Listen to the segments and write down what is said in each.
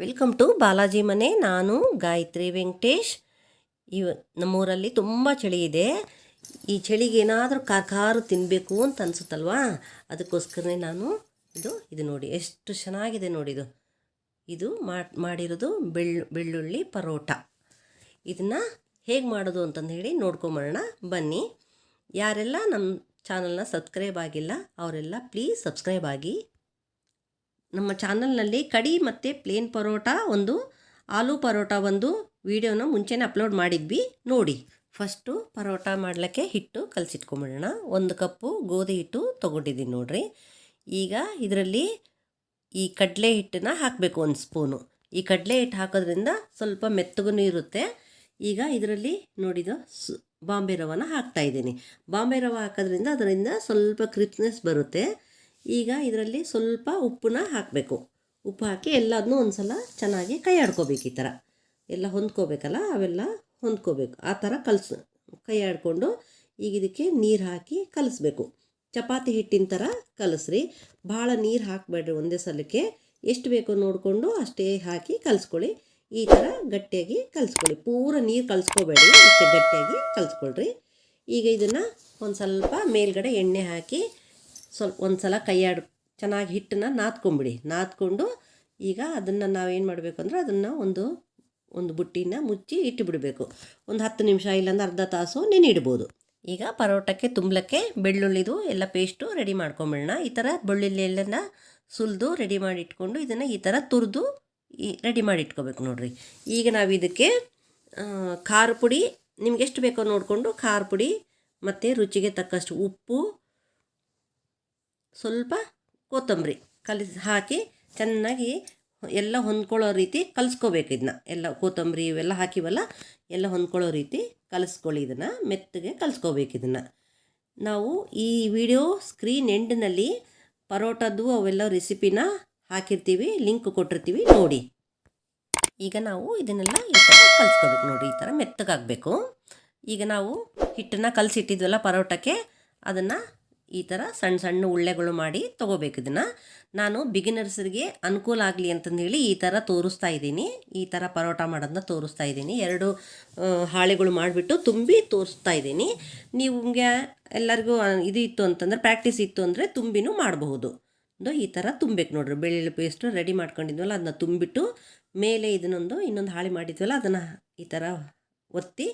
Welcome to Balaji ಮನೆ ನಾನು ಗಾಯತ್ರಿ ವೆಂಕಟೇಶ್. ಇವ ನಮ್ಮೂರಲ್ಲಿ ತುಂಬ ಚಳಿ ಇದೆ. ಈ ಚಳಿಗೆ ಏನಾದರೂ ಕಾರು ತಿನ್ನಬೇಕು ಅಂತ ಅನಿಸುತ್ತಲ್ವಾ? ಅದಕ್ಕೋಸ್ಕರನೇ ನಾನು ಇದು ಇದು ನೋಡಿ, ಎಷ್ಟು ಚೆನ್ನಾಗಿದೆ ನೋಡಿದು ಇದು. ಇದು ಮಾಡ್- ಮಾಡಿರೋದು ಬೆಳ್ಳು, ಬೆಳ್ಳುಳ್ಳಿ ಪರೋಟ. ಇದನ್ನು ಹೇಗೆ ಮಾಡೋದು ಅಂತಂದು ಹೇಳಿ ನೋಡ್ಕೊಂಬರೋಣ. ಬನ್ನಿ. ಯಾರೆಲ್ಲ ನಮ್ಮ ಚಾನಲ್ನ ಸಬ್ಸ್ಕ್ರೈಬ್ ಆಗಿಲ್ಲ, ಅವರೆಲ್ಲ ಪ್ಲೀಸ್ ಸಬ್ಸ್ಕ್ರೈಬ್ ಆಗಿ. ನಮ್ಮ ಚಾನಲ್ನಲ್ಲಿ ಕಡಿ ಮತ್ತು ಪ್ಲೇನ್ ಪರೋಟ ಒಂದು, ಆಲೂ ಪರೋಟ ಒಂದು ವಿಡಿಯೋನ ಮುಂಚೆನೇ ಅಪ್ಲೋಡ್ ಮಾಡಿದ್ವಿ. ನೋಡಿ, ಫಸ್ಟು ಪರೋಟ ಮಾಡಲಿಕ್ಕೆ ಹಿಟ್ಟು ಕಲಸಿಟ್ಕೊಂಬಿಡೋಣ. ಒಂದು ಕಪ್ಪು ಗೋಧಿ ಹಿಟ್ಟು ತೊಗೊಂಡಿದ್ದೀನಿ ನೋಡಿರಿ. ಈಗ ಇದರಲ್ಲಿ ಈ ಕಡಲೆ ಹಿಟ್ಟನ್ನ ಹಾಕಬೇಕು ಒಂದು ಸ್ಪೂನು. ಈ ಕಡಲೆ ಹಿಟ್ಟು ಹಾಕೋದ್ರಿಂದ ಸ್ವಲ್ಪ ಮೆತ್ತಗೂ ಇರುತ್ತೆ. ಈಗ ಇದರಲ್ಲಿ ನೋಡಿದ ಸು, ಬಾಂಬೆ ರವನ ಹಾಕ್ತಾಯಿದ್ದೀನಿ ಬಾಂಬೆ ರವ ಹಾಕೋದ್ರಿಂದ ಅದರಿಂದ ಸ್ವಲ್ಪ ಕ್ರಿಪ್ನೆಸ್ ಬರುತ್ತೆ. ಈಗ ಇದರಲ್ಲಿ ಸ್ವಲ್ಪ ಉಪ್ಪನ್ನ ಹಾಕಬೇಕು. ಉಪ್ಪು ಹಾಕಿ ಎಲ್ಲದನ್ನೂ ಒಂದು ಸಲ ಚೆನ್ನಾಗಿ ಕೈ ಆಡ್ಕೋಬೇಕು ಈ ಥರ. ಎಲ್ಲ ಹೊಂದ್ಕೋಬೇಕಲ್ಲ, ಅವೆಲ್ಲ ಹೊಂದ್ಕೋಬೇಕು. ಆ ಥರ ಕಲಸು ಕೈ ಆಡಿಕೊಂಡು ಈಗ ಇದಕ್ಕೆ ನೀರು ಹಾಕಿ ಕಲಿಸ್ಬೇಕು. ಚಪಾತಿ ಹಿಟ್ಟಿನ ಥರ ಕಲಸ್ರಿ. ಭಾಳ ನೀರು ಹಾಕಬೇಡ್ರಿ ಒಂದೇ ಸಲಕ್ಕೆ. ಎಷ್ಟು ಬೇಕೋ ನೋಡಿಕೊಂಡು ಅಷ್ಟೇ ಹಾಕಿ ಕಲಿಸ್ಕೊಳ್ಳಿ. ಈ ಥರ ಗಟ್ಟಿಯಾಗಿ ಕಲಿಸ್ಕೊಳ್ಳಿ. ಪೂರ ನೀರು ಕಲಿಸ್ಕೋಬೇಡಿ, ಅಷ್ಟೇ ಗಟ್ಟಿಯಾಗಿ ಕಲಿಸ್ಕೊಳ್ರಿ. ಈಗ ಇದನ್ನು ಒಂದು ಸ್ವಲ್ಪ ಮೇಲ್ಗಡೆ ಎಣ್ಣೆ ಹಾಕಿ ಸ್ವಲ್ಪ ಒಂದು ಸಲ ಕೈಯಾಡು. ಚೆನ್ನಾಗಿ ಹಿಟ್ಟನ್ನ ನಾದ್ಕೊಂಬಿಡಿ. ನಾದ್ಕೊಂಡು ಈಗ ಅದನ್ನು ನಾವೇನು ಮಾಡಬೇಕು ಅಂದರೆ ಅದನ್ನು ಒಂದು ಒಂದು ಬುಟ್ಟಿನ ಮುಚ್ಚಿ ಇಟ್ಟುಬಿಡಬೇಕು ಒಂದು ಹತ್ತು ನಿಮಿಷ ಇಲ್ಲಾಂದ್ರೆ ಅರ್ಧ ತಾಸು ನೆನೆಯಿಡ್ಬೋದು ಈಗ ಪರೋಟಕ್ಕೆ ತುಂಬಲಕ್ಕೆ ಬೆಳ್ಳುಳ್ಳಿದು ಎಲ್ಲ ಪೇಸ್ಟು ರೆಡಿ ಮಾಡ್ಕೊಂಬಿಡೋಣ. ಈ ಥರ ಬೆಳ್ಳುಳ್ಳಿ ಸುಲಿದು ರೆಡಿ ಮಾಡಿ ಇಟ್ಕೊಂಡು ಇದನ್ನು ಈ ಥರ ತುರಿದು ಈ ರೆಡಿ ಮಾಡಿ ಇಟ್ಕೋಬೇಕು ನೋಡಿರಿ. ಈಗ ನಾವು ಇದಕ್ಕೆ ಖಾರ ಪುಡಿ, ನಿಮ್ಗೆ ಎಷ್ಟು ಬೇಕೋ ನೋಡಿಕೊಂಡು ಖಾರ ಪುಡಿ ಮತ್ತು ರುಚಿಗೆ ತಕ್ಕಷ್ಟು ಉಪ್ಪು ಸ್ವಲ್ಪ ಕೊತ್ತಂಬರಿ ಕಲಿಸಿ ಹಾಕಿ ಚೆನ್ನಾಗಿ ಎಲ್ಲ ಹೊಂದ್ಕೊಳ್ಳೋ ರೀತಿ ಕಲಿಸ್ಕೋಬೇಕು ಇದನ್ನ. ಎಲ್ಲ ಕೊತ್ತಂಬರಿ ಇವೆಲ್ಲ ಹಾಕಿವಲ್ಲ, ಎಲ್ಲ ಹೊಂದ್ಕೊಳ್ಳೋ ರೀತಿ ಕಲಿಸ್ಕೊಳ್ಳಿ ಇದನ್ನು, ಮೆತ್ತಗೆ ಕಲಿಸ್ಕೋಬೇಕು ಇದನ್ನು. ನಾವು ಈ ವಿಡಿಯೋ ಸ್ಕ್ರೀನ್ ಎಂಡ್ನಲ್ಲಿ ಪರೋಟದ್ದು ಅವೆಲ್ಲ ರೆಸಿಪಿನ ಹಾಕಿರ್ತೀವಿ, ಲಿಂಕ್ ಕೊಟ್ಟಿರ್ತೀವಿ, ನೋಡಿ. ಈಗ ನಾವು ಇದನ್ನೆಲ್ಲ ಈ ಥರ ಕಲಿಸ್ಕೋಬೇಕು ನೋಡಿ, ಈ ಥರ ಮೆತ್ತಗಾಗಬೇಕು. ಈಗ ನಾವು ಹಿಟ್ಟನ್ನು ಕಲಸಿಟ್ಟಿದ್ವಲ್ಲ ಪರೋಟಕ್ಕೆ, ಅದನ್ನು ಈ ಥರ ಸಣ್ಣ ಸಣ್ಣ ಉಳ್ಳೆಗಳು ಮಾಡಿ ತೊಗೋಬೇಕು ಇದನ್ನು. ನಾನು ಬಿಗಿನರ್ಸರಿಗೆ ಅನುಕೂಲ ಆಗಲಿ ಅಂತಂದೇಳಿ ಈ ಥರ ತೋರಿಸ್ತಾ ಇದ್ದೀನಿ. ಈ ಥರ ಪರೋಟ ಮಾಡೋದನ್ನ ತೋರಿಸ್ತಾ ಇದ್ದೀನಿ. ಎರಡು ಹಾಳೆಗಳು ಮಾಡಿಬಿಟ್ಟು ತುಂಬಿ ತೋರಿಸ್ತಾ ಇದ್ದೀನಿ. ನಿಮಗೆ ಎಲ್ಲರಿಗೂ ಇದು ಇತ್ತು ಅಂತಂದರೆ ಪ್ರಾಕ್ಟೀಸ್ ಇತ್ತು ಅಂದರೆ ತುಂಬಿನೂ ಮಾಡಬಹುದು. ಈ ಥರ ತುಂಬಬೇಕು ನೋಡ್ರಿ. ಬೆಳ್ಳುಳ್ಳಿ ಪೇಸ್ಟು ರೆಡಿ ಮಾಡ್ಕೊಂಡಿದ್ವಲ್ಲ, ಅದನ್ನ ತುಂಬಿಟ್ಟು ಮೇಲೆ ಇದನ್ನೊಂದು, ಇನ್ನೊಂದು ಹಾಳೆ ಮಾಡಿದ್ವಲ್ಲ, ಅದನ್ನು ಈ ಥರ ಒತ್ತಿ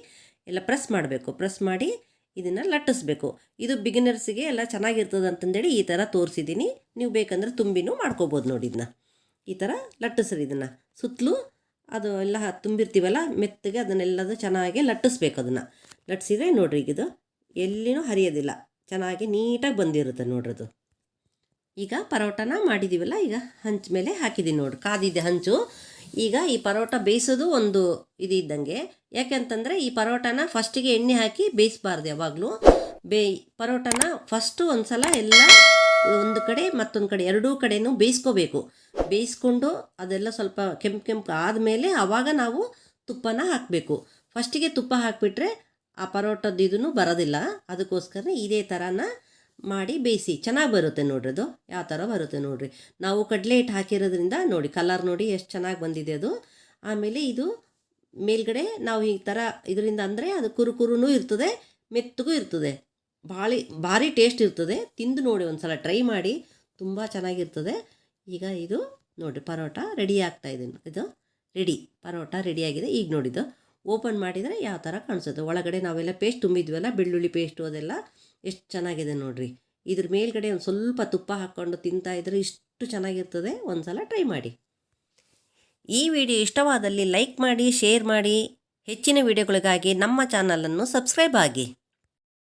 ಎಲ್ಲ ಪ್ರೆಸ್ ಮಾಡಬೇಕು. ಪ್ರೆಸ್ ಮಾಡಿ ಇದನ್ನು ಲಟ್ಟಿಸ್ಬೇಕು. ಇದು ಬಿಗಿನರ್ಸಿಗೆ ಎಲ್ಲ ಚೆನ್ನಾಗಿರ್ತದೆ ಅಂತಂದೇಳಿ ಈ ಥರ ತೋರಿಸಿದ್ದೀನಿ ನೀವು ಬೇಕಂದ್ರೆ ತುಂಬಿನೂ ಮಾಡ್ಕೋಬೋದು ನೋಡಿ ಇದನ್ನ ಈ ಥರ ಲಟ್ಟಿಸ್ರಿ ಇದನ್ನು. ಸುತ್ತಲೂ ಅದು ಎಲ್ಲ ತುಂಬಿರ್ತೀವಲ್ಲ, ಮೆತ್ತಗೆ ಅದನ್ನೆಲ್ಲದು ಚೆನ್ನಾಗಿ ಲಟ್ಟಿಸ್ಬೇಕು ಅದನ್ನು. ಲಟ್ಟಿಸಿದ್ರೆ ನೋಡ್ರಿ ಈಗ ಇದು ಎಲ್ಲಿನೂ ಹರಿಯೋದಿಲ್ಲ. ಚೆನ್ನಾಗಿ ನೀಟಾಗಿ ಬಂದಿರುತ್ತೆ ನೋಡ್ರಿ ಅದು. ಈಗ ಪರೋಟನ ಮಾಡಿದ್ದೀವಲ್ಲ ಈಗ ಹಂಚ್ ಮೇಲೆ ಹಾಕಿದ್ದೀನಿ ನೋಡ್ರಿ. ಕಾದಿದೆ ಹಂಚು ಈಗ ಈ ಪರೋಟ ಬೇಯಿಸೋದು ಒಂದು ಇದು ಇದ್ದಂಗೆ. ಯಾಕೆಂತಂದರೆ ಈ ಪರೋಟನ ಫಸ್ಟಿಗೆ ಎಣ್ಣೆ ಹಾಕಿ ಬೇಯಿಸಬಾರ್ದು ಯಾವಾಗಲೂ. ಬೇ, ಪರೋಟನ ಫಸ್ಟು ಒಂದು ಸಲ ಎಲ್ಲ ಒಂದು ಕಡೆ ಮತ್ತೊಂದು ಕಡೆ ಎರಡೂ ಕಡೆನೂ ಬೇಯಿಸ್ಕೋಬೇಕು. ಬೇಯಿಸ್ಕೊಂಡು ಅದೆಲ್ಲ ಸ್ವಲ್ಪ ಕೆಂಪು ಕೆಂಪು ಆದಮೇಲೆ ಆವಾಗ ನಾವು ತುಪ್ಪನ ಹಾಕಬೇಕು. ಫಸ್ಟಿಗೆ ತುಪ್ಪ ಹಾಕಿಬಿಟ್ರೆ ಆ ಪರೋಟದ ಇದೂ ಬರೋದಿಲ್ಲ. ಅದಕ್ಕೋಸ್ಕರ ಇದೇ ಥರನ ಮಾಡಿ ಬೇಯಿಸಿ. ಚೆನ್ನಾಗಿ ಬರುತ್ತೆ ನೋಡ್ರಿ ಅದು. ಯಾವ ಥರ ಬರುತ್ತೆ ನೋಡ್ರಿ. ನಾವು ಕಡಲೆ ಹಿಟ್ಟು ಹಾಕಿರೋದ್ರಿಂದ ನೋಡಿ ಕಲರ್ ನೋಡಿ ಎಷ್ಟು ಚೆನ್ನಾಗಿ ಬಂದಿದೆ ಅದು. ಆಮೇಲೆ ಇದು ಮೇಲ್ಗಡೆ ನಾವು ಈ ಥರ ಇದರಿಂದ ಅಂದರೆ ಅದು ಕುರುಕುರುನೂ ಇರ್ತದೆ, ಮೆತ್ತಗೂ ಇರ್ತದೆ. ಭಾಳಿ, ಭಾರಿ ಟೇಸ್ಟ್ ಇರ್ತದೆ. ತಿಂದು ನೋಡಿ ಒಂದು ಸಲ ಟ್ರೈ ಮಾಡಿ, ತುಂಬ ಚೆನ್ನಾಗಿರ್ತದೆ. ಈಗ ಇದು ನೋಡಿ ಪರೋಟ ರೆಡಿ ಆಗ್ತಾ ಇದೆ. ಇದು ರೆಡಿ ಪರೋಟ ರೆಡಿಯಾಗಿದೆ ಈಗ ನೋಡಿದ್ದು ಓಪನ್ ಮಾಡಿದರೆ ಯಾವ ಥರ ಕಾಣಿಸುತ್ತೆ? ಒಳಗಡೆ ನಾವೆಲ್ಲ ಪೇಸ್ಟ್ ತುಂಬಿದ್ವಲ್ಲ, ಬೆಳ್ಳುಳ್ಳಿ ಪೇಸ್ಟು ಅದೆಲ್ಲ. ಎಷ್ಟು ಚೆನ್ನಾಗಿದೆ ನೋಡಿರಿ. ಇದ್ರ ಮೇಲ್ಗಡೆ ಒಂದು ಸ್ವಲ್ಪ ತುಪ್ಪ ಹಾಕ್ಕೊಂಡು ತಿಂತಾ ಇದ್ರೆ ಇಷ್ಟು ಚೆನ್ನಾಗಿರ್ತದೆ. ಒಂದು ಸಲ ಟ್ರೈ ಮಾಡಿ. ಈ ವಿಡಿಯೋ ಇಷ್ಟವಾದಲ್ಲಿ ಲೈಕ್ ಮಾಡಿ, ಶೇರ್ ಮಾಡಿ. ಹೆಚ್ಚಿನ ವಿಡಿಯೋಗಳಿಗಾಗಿ ನಮ್ಮ ಚಾನಲನ್ನು ಸಬ್ಸ್ಕ್ರೈಬ್ ಆಗಿ.